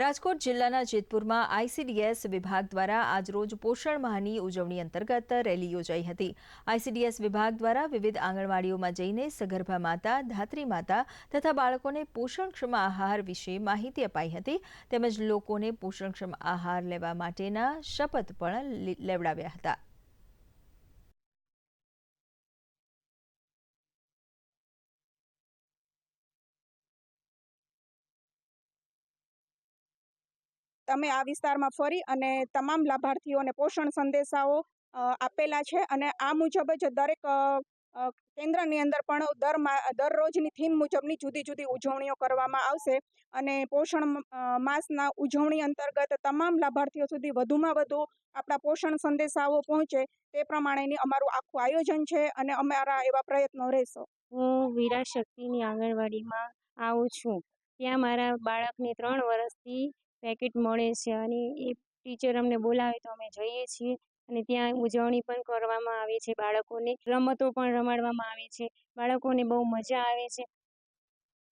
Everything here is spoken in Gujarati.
રાજકોટ જિલ્લાના જેતપુરમાં આઈસીડીએસ વિભાગ દ્વારા આજરોજ પોષણ માહની ઉજવણી અંતર્ગત રેલી યોજાઈ હતી. આઈસીડીએસ વિભાગ દ્વારા વિવિધ આંગણવાડીઓમાં જઈને સગર્ભા માતા, ધાત્રી માતા તથા બાળકોને પોષણક્ષમ આહાર વિશે માહિતી અપાઈ હતી તેમજ લોકોને પોષણક્ષમ આહાર લેવા માટેના શપથ પણ લેવડાવ્યા હતા. તમે આ વિસ્તારમાં ફરી અને તમામ લાભાર્થીઓને પોષણ સંદેશાઓ આપેલા છે અને આ મુજબ જ દરેક કેન્દ્રની અંદર પણ દર દરરોજની થીમ મુજબની જુદી જુદી ઉજવણીઓ કરવામાં આવશે અને પોષણ માસના ઉજવણી અંતર્ગત તમામ લાભાર્થીઓ સુધી વધુમાં વધુ આપણા પોષણ સંદેશાઓ પહોંચે તે પ્રમાણેની અમારું આખું આયોજન છે અને અમારા એવા પ્રયત્નો રહેશો. હું વીરા શક્તિની આંગણવાડીમાં આવું છું. ત્યાં મારા બાળકને ત્રણ વર્ષથી પેકેટ મળે છે અને એ ટીચર અમને બોલાવે તો અમે જઈએ છીએ. અને ત્યાં ઉજવણી પણ કરવામાં આવે છે. બાળકોને રમતો પણ રમાડવામાં આવે છે. બાળકોને બહુ મજા આવે છે.